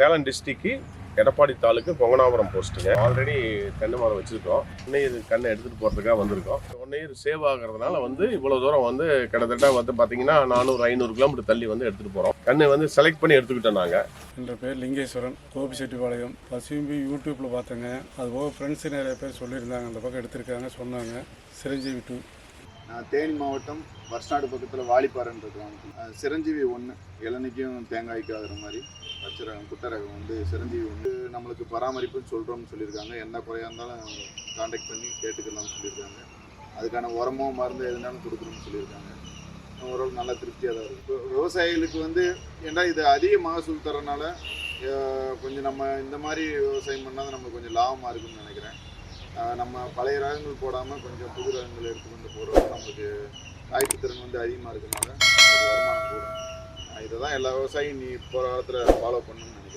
Salem district Edappadi taluk Ponganapuram போஸ்ட்டுங்க. ஆல்ரெடி தென்னை மரம் வச்சுருக்கோம். ஒன்னையர் கண்ணை எடுத்துகிட்டு போகிறதுக்காக வந்திருக்கோம். ஒன்னையர் சேவ் ஆகிறதுனால வந்து இவ்வளோ தூரம் வந்து கிட்டத்தட்ட வந்து பார்த்தீங்கன்னா நானூறு ஐநூறு கிலோமீட்டர் தள்ளி வந்து எடுத்துகிட்டு போகிறோம் கண்ணை வந்து செலக்ட் பண்ணி எடுத்துக்கிட்டோம் நாங்கள் என்ற பேர் லிங்கேஸ்வரன் கோபிச்செட்டிப்பாளையம் பசும்பி யூடியூப்பில் பார்த்தேங்க. அதுபோக ஃப்ரெண்ட்ஸு நிறைய பேர் சொல்லியிருந்தாங்க. அந்த பக்கம் எடுத்திருக்காங்க சொன்னாங்க. சிரஞ்சீவி டூ தேனி மாவட்டம் வருஷநாடு பக்கத்தில் வாலிப்பாறைன்ற கிராமத்தில். சிரஞ்சீவி ஒன்று இளநிக்கும் தேங்காய்க்கு ஆகிற மாதிரி பச்சை ரகம் குட்டை ரகம் வந்து சிரஞ்சீவி ஒன்று நம்மளுக்கு பராமரிப்புன்னு சொல்கிறோம்னு சொல்லியிருக்காங்க. என்ன குறையாக இருந்தாலும் காண்டாக்ட் பண்ணி கேட்டுக்கலாம்னு சொல்லியிருக்காங்க. அதுக்கான உரமோ மருந்து எதுனாலும் கொடுக்குறோம்னு சொல்லியிருக்காங்க. ஓரளவு நல்ல திருப்தியாக தான் இருக்குது இப்போ விவசாயிகளுக்கு வந்து ஏன்னா இது அதிக மகசூல் தரனால கொஞ்சம் நம்ம இந்த மாதிரி விவசாயம் பண்ணால் நமக்கு கொஞ்சம் லாபமாக இருக்குன்னு நினைக்கிறேன். நம்ம பழைய ரகங்கள் போடாமல் கொஞ்சம் புது ரகங்கள் எடுத்துக்கொண்டு போகிறது நமக்கு காய்ப்பு திறன் வந்து அதிகமாக இருக்கனால நமக்கு வருமானம் கூடும். இதை தான் எல்லா விவசாயியும் நீ போகிற காலத்தில் ஃபாலோ பண்ணணும்னு நினைக்கிறேன்.